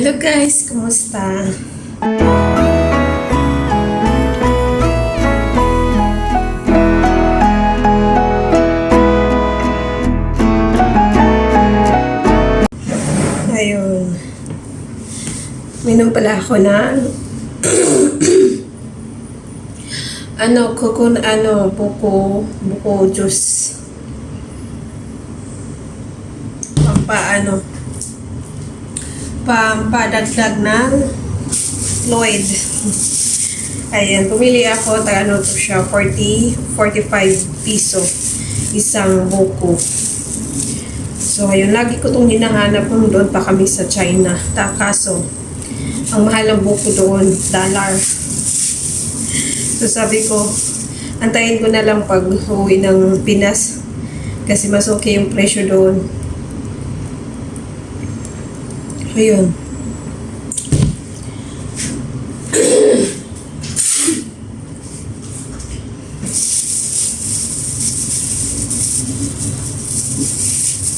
Hello guys, kumusta? Ayun. Minom pala ako ng ano, kukun, ano, buko, buko juice. Pampaano, pampadagdag ng Lloyd. Ayan, pumili ako, taga ano to siya, 40, 45 piso isang buko. So, ayun, lagi ko itong hinahanap kung doon pa kami sa China. Ta, kaso, ang mahal ng buko doon, dollar. So, sabi ko, antayin ko na lang pag uwi ng Pinas. Kasi mas okay yung presyo doon. Ayun.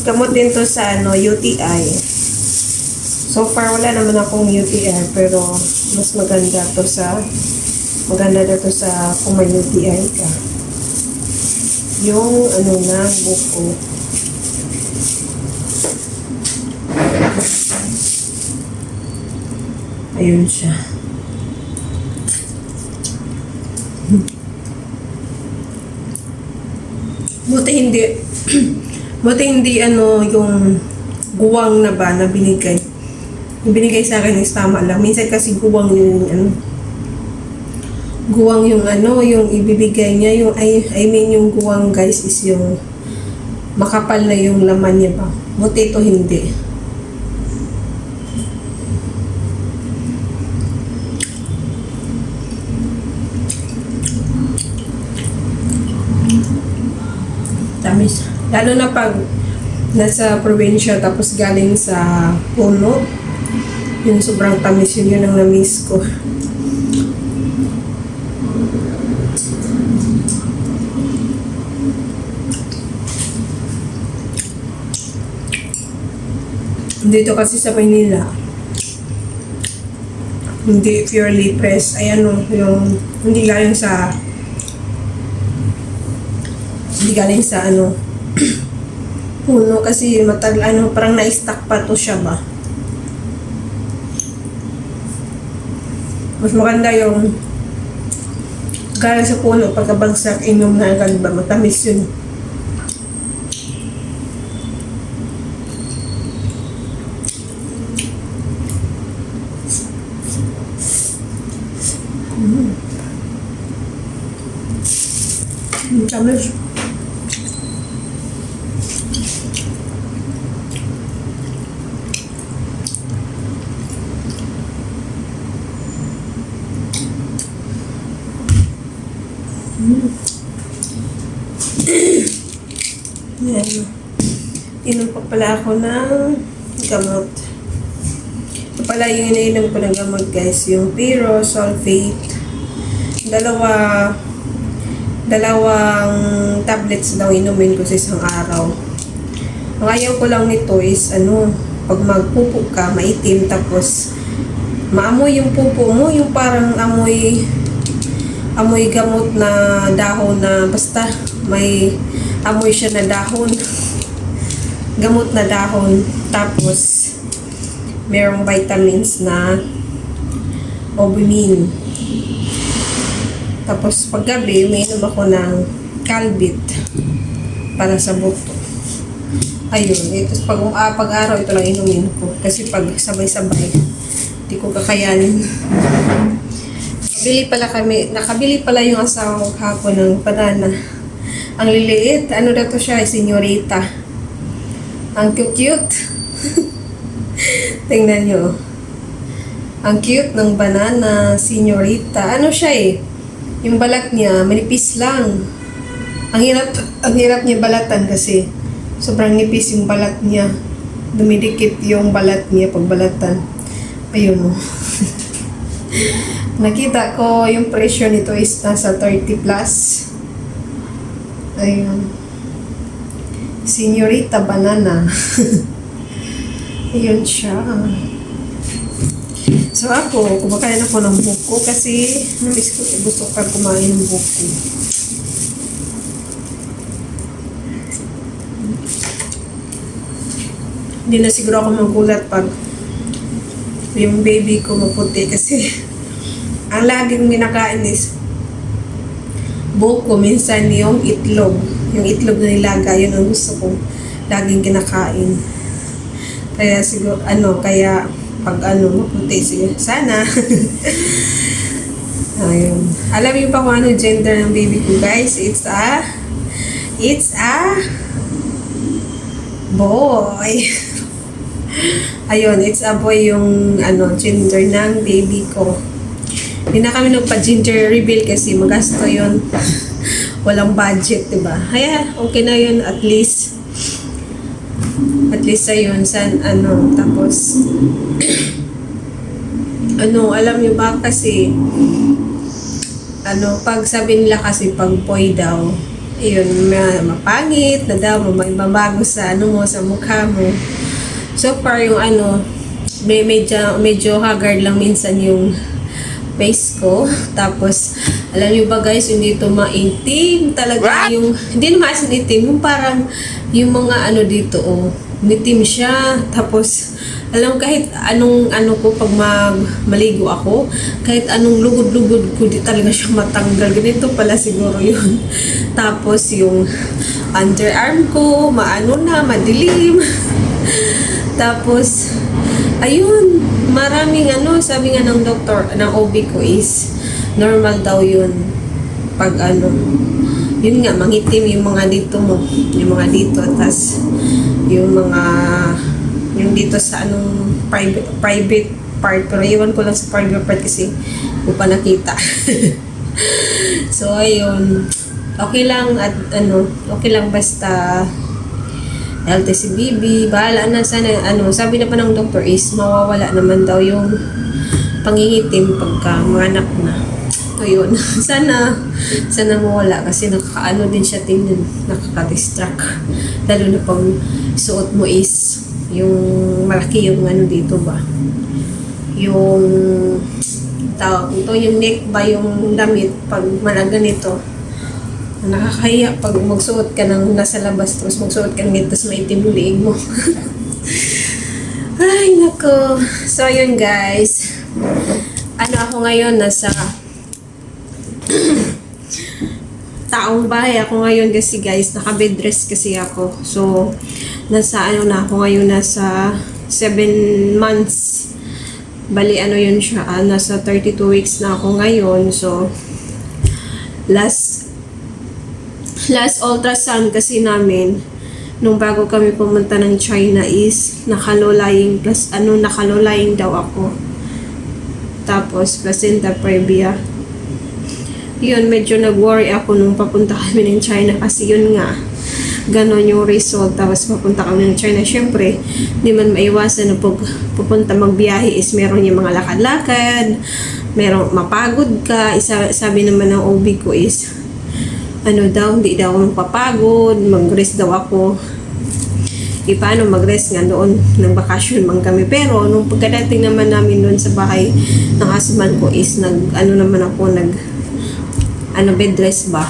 Gamot din to sa ano, UTI. So far, wala naman akong UTI, pero mas maganda to sa maganda na to sa kung may UTI ka. Yung ano na, buko. Ayun siya. Buti hindi, buti hindi ano yung guwang na ba na binigay. Yung binigay sa akin is tama lang. Minsan kasi guwang yung ano, guwang yung ano, yung ibibigay niya, yung, I, I mean yung guwang guys is yung makapal na yung laman niya ba. Buti ito hindi. Tamis. Lalo na pag nasa probinsya tapos galing sa puno, yung sobrang tamis yun, yun ang na-miss ko. Dito kasi sa Maynila, hindi purely press. Ay ano, yung hindi galing sa hindi galing sa ano puno kasi matag ano parang na-stack pa to siya ba. Mas maganda yung galing sa puno pagkabagsak inom na agad ba matamis yun. Mm. Tamis. Yan. Inom pa pala ako ng gamot. Ito pala yung iniinom ko ng gamot guys. Yung Piro, Sulfate. Dalawa, dalawang tablets daw inumin ko sa isang araw. Ang ayaw ko lang nito is ano, pag magpupo ka, maitim tapos maamoy yung pupo mo, yung parang amoy amoy gamot na dahon na basta may amoy siya na dahon. Gamot na dahon. Tapos merong vitamins na obimin tapos paggabi umiinom ako ng calbit para sa buto. Ayun ito pag, uh, pag araw ito lang inumin ko. Kasi pag sabay-sabay hindi ko kakayanin. Nakabili pala kami, nakabili pala yung asawa ko kahapon ng banana. Ang liliit, ano daw to siya, senyorita. Ang cute-cute. Tingnan nyo. Ang cute ng banana, senyorita. Ano siya eh? Yung balat niya, manipis lang. Ang hirap, ang hirap niya balatan kasi sobrang nipis yung balat niya. Dumidikit yung balat niya pag balatan. Ayun oh. Nakita ko yung presyo nito is nasa 30 plus. Ayun. Senyorita Banana. Ayun siya. So ako, kumakain ako ng buko kasi namiss ko, gusto ko kumain ng buko. Hindi na siguro ako magulat pag yung baby ko maputi kasi ang laging minakain is buko, minsan yung itlog. Yung itlog na nilaga, yun ang gusto ko laging kinakain. Kaya siguro, ano, kaya pag ano, maputi siya. Sana. Ayun. Alam niyo pa kung ano gender ng baby ko, guys? It's a, it's a boy. Ayun, it's a boy yung ano, gender ng baby ko. Hindi na kami nagpa-ginger reveal kasi magasto yun. Walang budget, di ba? Kaya, okay na yun at least. At least ayun, san, ano, tapos, ano, alam niyo ba kasi, ano, pag sabi nila kasi pag boy daw, yun, ma- mapangit na daw, mabago sa ano mo, sa mukha mo. So far yung ano, may medyo, medyo haggard lang minsan yung face ko. Tapos, alam niyo ba guys, hindi ito maitim talaga yung, hindi naman as itim, yung parang, yung mga ano dito, oh, mitim siya. Tapos, alam kahit anong ano ko pag mag, maligo ako, kahit anong lugod-lugod ko, di talaga siya matanggal. Ganito pala siguro yun. Tapos, yung underarm ko, maano na, madilim. Tapos, ayun, maraming ano, sabi nga ng doktor, ng OB ko is, normal daw yun. Pag ano, yun nga, mangitim yung mga dito mo, yung mga dito, tas yung mga, yung dito sa anong private, private part, pero iwan ko lang sa private part kasi ko pa nakita. so, ayun, okay lang at ano, okay lang basta healthy si Bibi, bahala na sana, ano, sabi na pa ng doktor is mawawala naman daw yung pangingitim pagka manganak na. So yun, sana, sana mawala kasi nakakaano din siya tingnan, nakaka-distract. Lalo na pag suot mo is yung malaki yung ano dito ba, yung tawag ito, yung neck ba yung damit pag malaga nito, nakakahiya pag magsuot ka ng nasa labas tapos magsuot ka ng ganito tapos maitim yung mo. Ay, nako. So, yun guys. Ano ako ngayon, nasa taong bahay ako ngayon kasi guys, naka-bed rest kasi ako. So, nasa ano na ako ngayon, nasa 7 months. Bali, ano yun siya, ah, nasa 32 weeks na ako ngayon. So, last last ultrasound kasi namin nung bago kami pumunta ng China is nakalolaying plus ano nakalolaying daw ako. Tapos placenta previa. Yun medyo nag-worry ako nung papunta kami ng China kasi yun nga ganon yung result. Tapos papunta kami ng China. Syempre di man maiwasan na pag pupunta magbiyahe is meron yung mga lakad-lakad meron mapagod ka. Isa, sabi naman ng OB ko is ano daw, hindi daw ako magpapagod, mag-rest daw ako. E paano mag-rest nga doon, ng bakasyon man kami. Pero nung pagkadating naman namin doon sa bahay ng husband ko is nag, ano naman ako, nag, ano, bed rest ba?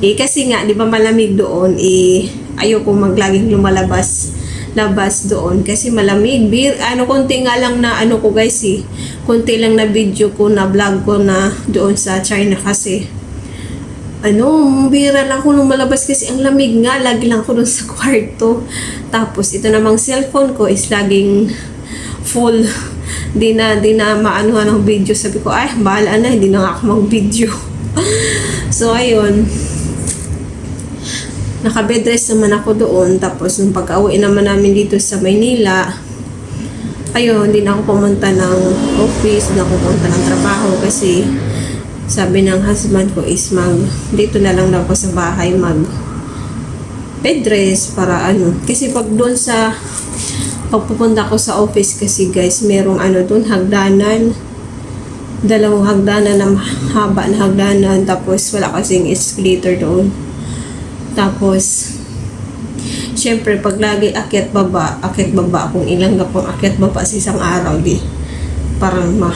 Eh, kasi nga, di ba malamig doon, eh, ayoko maglaging lumalabas labas doon kasi malamig. Bir, ano, konti nga lang na, ano ko guys eh, konti lang na video ko, na vlog ko na doon sa China kasi ano, bira lang ako nung malabas kasi ang lamig nga, lagi lang ako dun sa kwarto. Tapos, ito namang cellphone ko is laging full. Di na, di na maanuhan ng video. Sabi ko, ay, bahala na, hindi na nga ako mag-video. so, ayun. Naka-bedrest naman ako doon. Tapos, nung pag-awi naman namin dito sa Maynila, ayun, hindi na ako pumunta ng office, hindi na ako pumunta ng trabaho kasi sabi ng husband ko is mag dito na lang daw ako sa bahay mag bed rest para ano. Kasi pag doon sa pagpupunta ko sa office kasi guys merong ano doon hagdanan. Dalawang hagdanan na haba na hagdanan. Tapos wala kasing escalator doon. Tapos syempre pag lagi akyat baba akyat baba kung ilang gapong akyat baba sa isang araw di parang ma,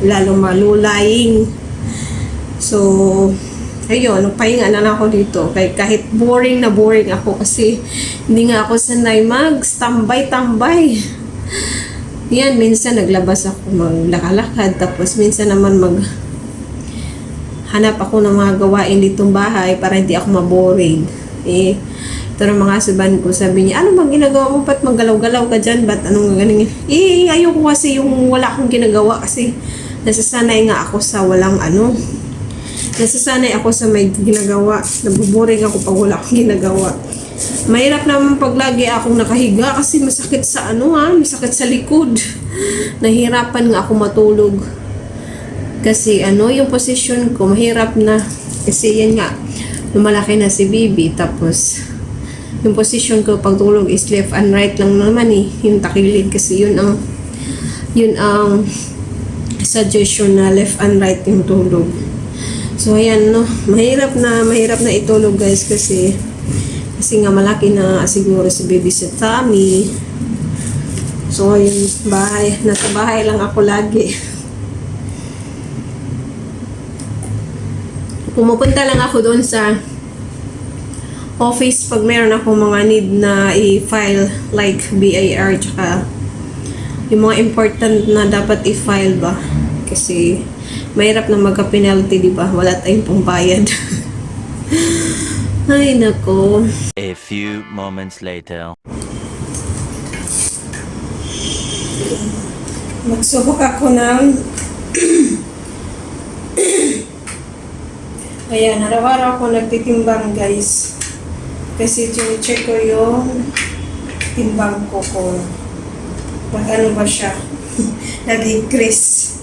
lalo malulaing. So, ayun, nagpahinga na lang ako dito. Kaya kahit boring na boring ako kasi hindi nga ako sanay mag-tambay-tambay. Yan, minsan naglabas ako maglakalakad tapos minsan naman mag hanap ako ng mga gawain ditong bahay para hindi ako maboring. Eh, ito ng mga suban ko, sabi niya, ano bang ginagawa mo? Ba't maggalaw-galaw ka dyan? Ba't anong ganing? Eh, ayoko kasi yung wala akong ginagawa kasi nasasanay nga ako sa walang ano. Nasasanay ako sa may ginagawa. Nabuboring ako pag wala akong ginagawa. Mahirap naman pag lagi akong nakahiga kasi masakit sa ano ha, masakit sa likod. Nahirapan nga ako matulog. Kasi ano, yung position ko, mahirap na. Kasi yan nga, lumalaki na si Bibi. Tapos, yung position ko pag tulog is left and right lang naman eh. Yung takilid kasi yun ang, yun ang suggestion na left and right yung tulog. So, ayan, no. Mahirap na, mahirap na itulog, guys, kasi, kasi nga malaki na siguro si baby sa tummy. So, ayun, bahay. Nasa bahay lang ako lagi. Pumupunta lang ako doon sa office pag meron ako mga need na i-file like BIR tsaka yung mga important na dapat i-file ba kasi mahirap na magka-penalty di ba? Wala tayong pangbayad. Ay nako. A few moments later. magsubok ako ng ayan araw-araw ako nagtitimbang guys. Kasi check ko yung timbang ko kung pag ano ba siya? Nag-increase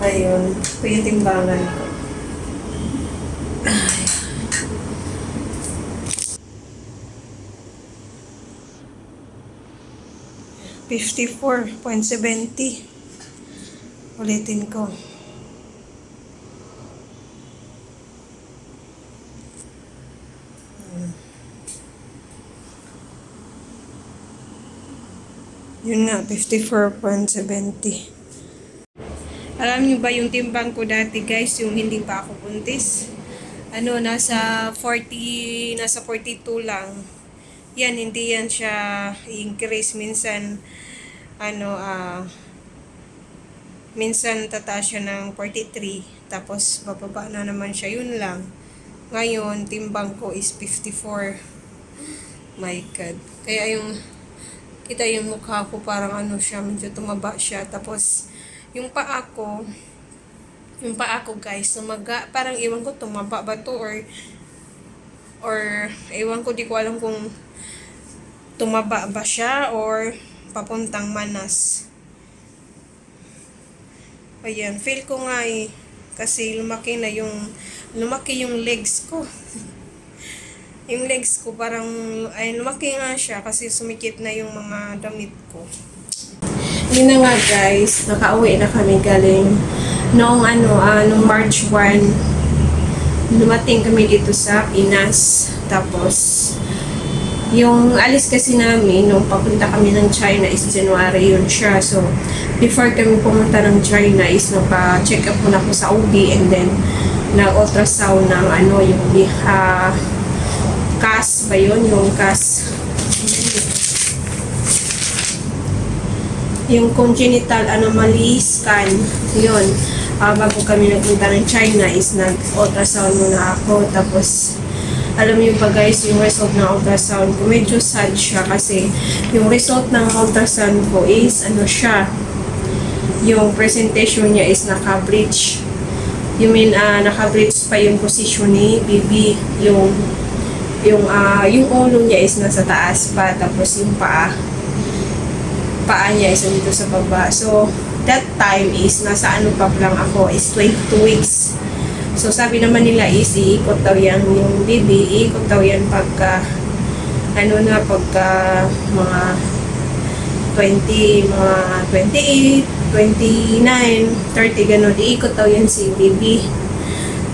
ayun ito yung timbangan ko. Fifty-four point seventy. Ulitin ko. Yun nga, 54.70. Alam niyo ba yung timbang ko dati guys, yung hindi pa ako buntis? Ano, nasa 40, nasa 42 lang. Yan, hindi yan siya increase. Minsan, ano, ah, minsan tataas siya ng 43. Tapos, bababa na naman siya. Yun lang. Ngayon, timbang ko is 54. My God. Kaya yung kita yung mukha ko parang ano siya, medyo tumaba siya. Tapos, yung paa ko, yung paa ko guys, tumaga, parang iwan ko tumaba ba to or or ewan ko, di ko alam kung tumaba ba siya or papuntang manas. Ayan, feel ko nga eh, kasi lumaki na yung, lumaki yung legs ko. yung legs ko parang, ay lumaki nga siya kasi sumikit na yung mga damit ko. Yun na nga guys, nakauwi na kami galing noong ano, ah, noong March 1, lumating kami dito sa Pinas. Tapos, yung alis kasi namin, nung papunta kami ng China is January yun siya. So, before kami pumunta ng China is nagpa-check up muna ako sa OB and then nag-ultrasound ng ano, yung uh, CAS ba yun? Yung CAS yung congenital anomaly scan, yun. Ah, bago kami nagpunta ng China is nag-ultrasound muna ako. Tapos, alam niyo pa guys, yung result ng ultrasound ko, medyo sad siya kasi yung result ng ultrasound ko is, ano siya, yung presentation niya is naka-bridge. You mean, ah, naka-bridge pa yung position ni BB, yung yung ah yung ulo niya is nasa taas pa tapos yung paa paa niya is dito sa baba. So, that time is, nasa ano pa lang ako, is 22 weeks. So, sabi naman nila is, iikot daw yan yung baby, iikot daw yan pagka, ano na, pagka mga 20, mga 28, 29, 30, gano'n, iikot daw yan si baby.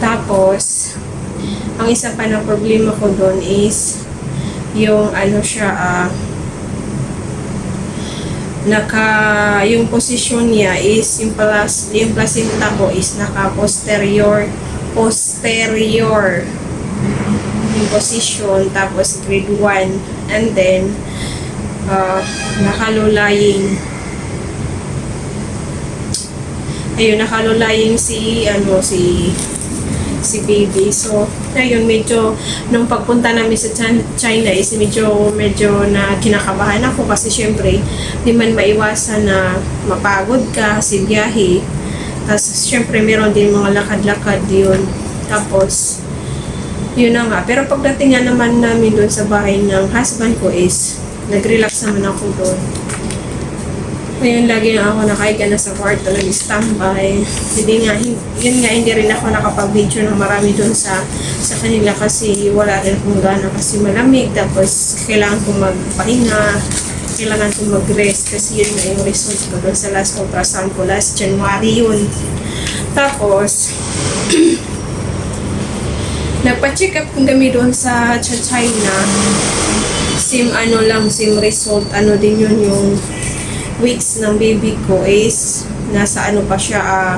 Tapos, ang isa pa na problema ko doon is, yung ano siya, ah, naka yung posisyon niya is yung plus yung placenta ko is naka posterior. Posterior yung position tapos grade 1 and then uh, nakalulaying ayun nakalulaying si ano si si baby so ayun medyo nung pagpunta namin sa China is medyo medyo na kinakabahan ako kasi syempre di man maiwasan na mapagod ka si biyahe tapos syempre meron din mga lakad-lakad yun tapos yun na nga. Pero pagdating nga naman namin doon sa bahay ng husband ko is, nag-relax naman ako doon. Ngayon, lagi na ako nakahiga na sa kwarto, nag-standby. Hindi nga, yun nga, hindi rin ako nakapag-video ng marami doon sa sa kanila kasi wala rin akong gana kasi malamig. Tapos, kailangan kong magpahinga, kailangan kong mag-rest kasi yun nga yung result ko doon sa last ultrasound ko last January yun. Tapos, nagpa-check up kami doon sa China. Sim ano lang, sim result, ano din yun yung weeks ng baby ko is nasa ano pa siya, ah,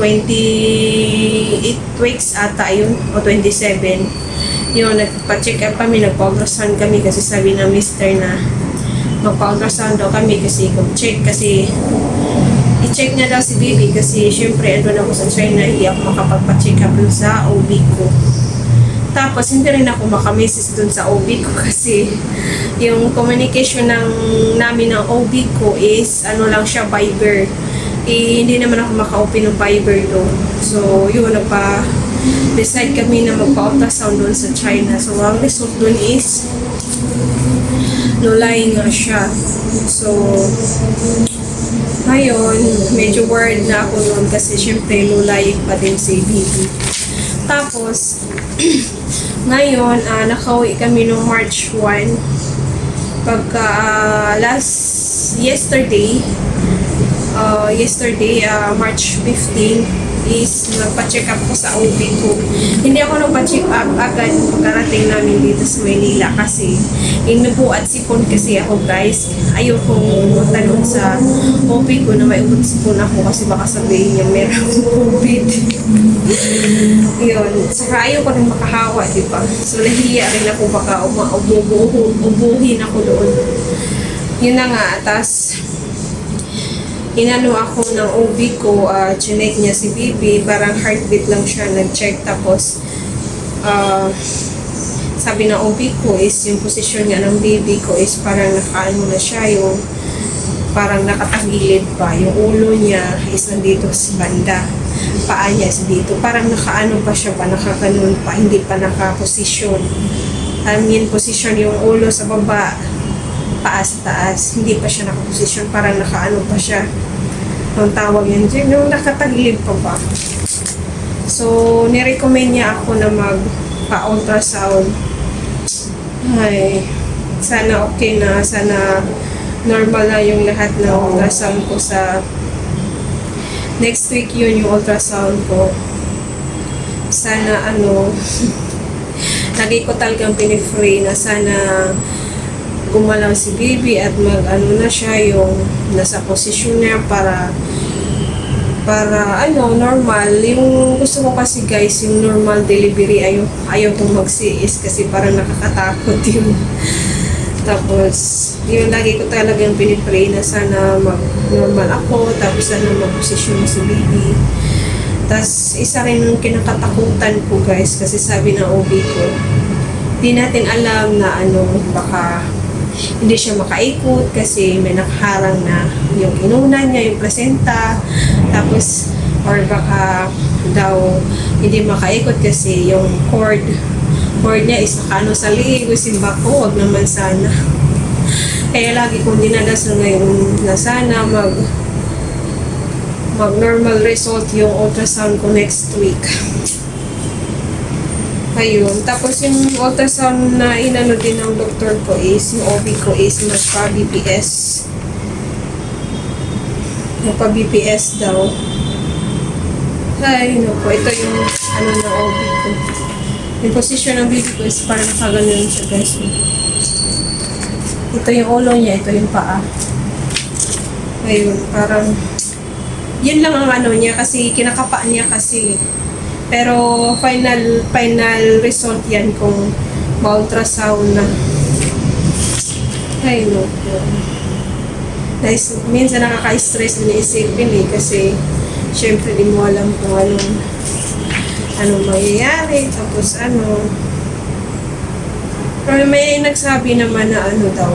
28 weeks ata yun, o 27. Yun, nagpa-check up kami, nagpa-ultrasound kami kasi sabi ng mister na magpa-ultrasound daw kami kasi check kasi i-check niya daw si baby kasi syempre ano ako sa China, hindi ako makapagpa-check up sa OB ko. Tapos, hindi rin ako makamisis dun sa OB ko kasi yung communication ng namin ng OB ko is ano lang siya, Viber. Eh, hindi naman ako maka-open ng Viber doon. So, yun, nagpa decide kami na magpa-ultrasound doon sa China. So, ang result doon is lulayin nga siya. So, ngayon, medyo worried na ako noon kasi syempre lulayin pa din si baby. Tapos, ngayon, ah, nakauwi kami noong March 1. Pagka ah, last yesterday, uh, yesterday, ah, March 15, is nagpa-check up ko sa OB ko. Hindi ako nagpa-check up agad pagkarating namin dito sa Maynila kasi inupo at sipon kasi ako guys. Ayokong pumunta doon sa OB ko na may utot sipon ako kasi baka sabihin niya meron COVID. Yun. Saka ayaw ko rin makahawa, di ba? So, nahiya rin ako baka uma- ububuhu- ubuhin ako doon. Yun na nga. Tapos, inano ako ng OB ko, uh, chinek niya si Bibi, parang heartbeat lang siya, nag-check. Tapos, ah, sabi ng OB ko is yung posisyon niya ng baby ko is parang nakaano na siya, yung parang nakatagilid pa. Yung ulo niya is nandito sa banda. Paa niya is dito. Parang nakaano pa siya pa, nakaganon pa, hindi pa nakaposisyon. I mean, posisyon yung ulo sa baba, paa sa taas. Hindi pa siya nakaposisyon, parang nakaano pa siya. Ang tawag yun, yung nakatagilid pa ba. So, nirecommend niya ako na magpa-ultrasound. Ay, sana okay na, sana normal na yung lahat ng ultrasound ko sa next week yun yung ultrasound ko. Sana ano, lagi ko talagang pinifree na sana gumalaw si baby at mag ano na siya yung nasa posisyon niya para para ano normal. Yung gusto ko kasi guys yung normal delivery ayaw ayaw kong magsiis kasi parang nakakatakot yung tapos yun lagi ko talagang pinipray na sana mag normal ako tapos sana mag-posisyon si baby tapos isa rin yung kinakatakutan ko guys kasi sabi ng OB ko di natin alam na ano baka hindi siya makaikot kasi may nakaharang na yung inunan niya, yung placenta. Tapos, or baka daw hindi makaikot kasi yung cord, cord niya is nakaano sa liig, simba ko, wag naman sana. Kaya lagi kong dinadasal ngayon na sana mag mag normal result yung ultrasound ko next week. Ayun. Tapos yung ultrasound na inano din ng doktor ko is, yung OB ko is magpa-BPS. Magpa-BPS daw. Ay, no po. Ito yung ano ng OB ko. Yung position ng baby ko is parang nakaganon siya guys. Ito yung ulo niya, ito yung paa. Ayun, parang yun lang ang ano niya kasi kinakapa niya kasi. Pero final final result yan kung ma-ultrasound na. Ay, no. Nice. Minsan nakaka-stress din isipin eh kasi syempre di mo alam kung anong anong mangyayari tapos ano pero may nagsabi naman na ano daw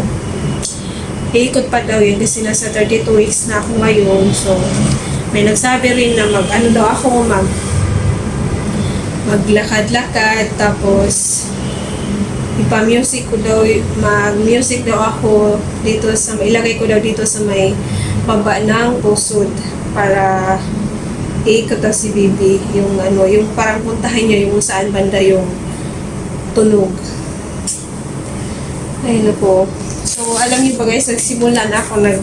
iikot pa daw yun kasi nasa 32 weeks na ako ngayon so may nagsabi rin na mag ano daw ako mag maglakad-lakad tapos ipa-music ko daw mag-music daw ako dito sa ilagay ko daw dito sa may baba ng pusod para iikot daw si Bibi yung ano yung parang puntahan niya yung saan banda yung tunog. Ay na po. So alam niyo ba guys nagsimula na ako nag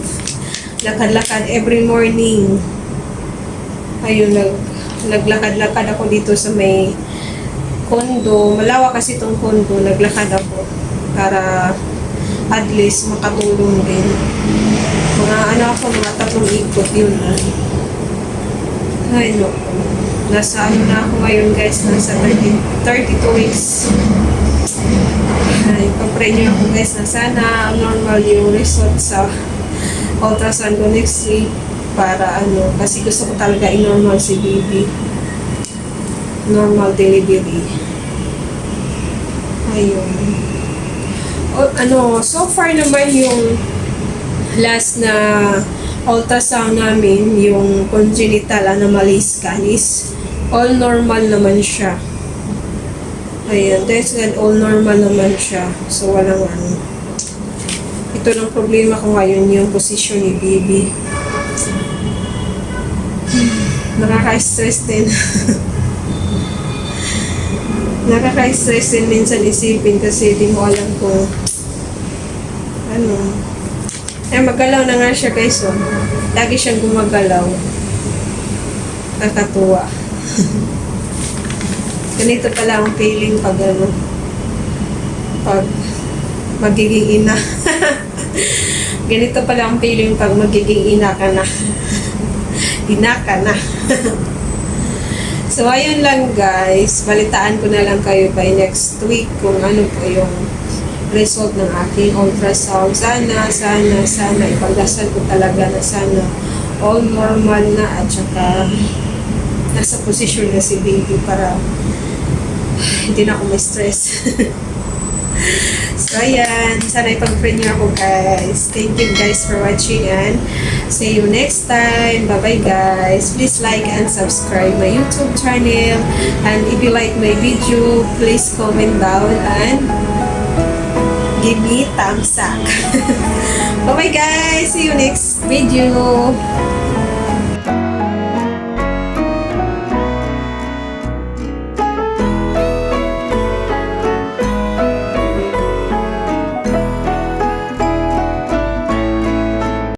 lakad-lakad every morning. Ayun nag naglakad-lakad ako dito sa may kondo. Malawak kasi itong kondo naglakad ako para at least makatulong din. Mga ano ako mga tatlong ikot yun ay no. Nasa ano na ako ngayon guys nasa 30, 32 weeks. Ay pag-pray niyo ako guys na sana normal yung result sa ultrasound ko next week para ano kasi gusto ko talaga i-normal si baby normal delivery ayun o, ano so far naman yung last na ultrasound namin yung congenital anomaly scan is all normal naman siya Ayan, that's good. All normal naman siya. So, walang ano. Ito lang problema ko ngayon, yung position ni baby. Hmm, Nakaka-stress din. Nakaka-stress din minsan isipin kasi di mo alam kung ano. Eh, magalaw na nga siya guys, oh. Lagi siyang gumagalaw. Nakatuwa. Ganito pala ang feeling pag ano, pag magiging ina. Ganito pala ang feeling pag magiging ina ka na. Ina ka na. so, ayun lang guys. Balitaan ko na lang kayo by next week kung ano po yung result ng aking ultrasound. Sana, sana, sana, ipagdasal ko talaga na sana all normal na at saka nasa posisyon na si baby para hindi na ako ma-stress. so, ayan. Sana ipag-friend niyo ako, guys. Thank you, guys, for watching and see you next time. Bye-bye, guys. Please like and subscribe my YouTube channel. And if you like my video, please comment down and give me thumbs up. Bye-bye, guys. See you next video.